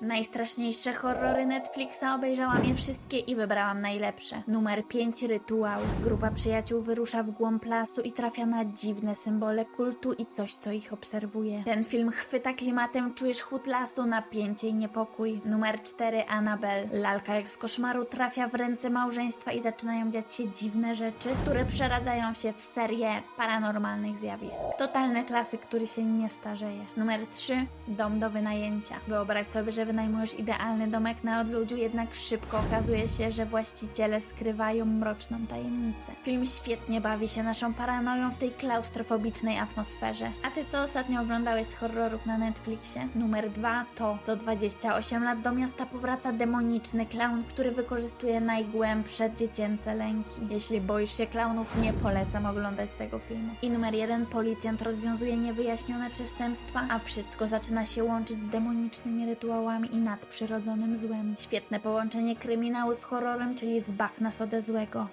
Najstraszniejsze horrory Netflixa obejrzałam je wszystkie i wybrałam najlepsze. Numer 5 Rytuał. Grupa przyjaciół wyrusza w głąb lasu i trafia na dziwne symbole kultu i coś, co ich obserwuje. Ten film chwyta klimatem, czujesz chłód lasu, napięcie i niepokój. Numer 4 Annabelle. Lalka jak z koszmaru trafia w ręce małżeństwa i zaczynają dziać się dziwne rzeczy, które przeradzają się w serię paranormalnych zjawisk. Totalny klasyk, który się nie starzeje. Numer 3 Dom do wynajęcia. Wyobraź sobie, że wynajmujesz idealny domek na odludziu, jednak szybko okazuje się, że właściciele skrywają mroczną tajemnicę. Film świetnie bawi się naszą paranoją w tej klaustrofobicznej atmosferze. A ty co ostatnio oglądałeś z horrorów na Netflixie? Numer 2 to co 28 lat do miasta powraca demoniczny klaun, który wykorzystuje najgłębsze dziecięce lęki. Jeśli boisz się klaunów, nie polecam oglądać tego filmu. I numer 1 policjant rozwiązuje niewyjaśnione przestępstwa, a wszystko zaczyna się łączyć z demonicznymi rytuałami i nadprzyrodzonym złem. Świetne połączenie kryminału z horrorem, czyli zbaw nas ode złego.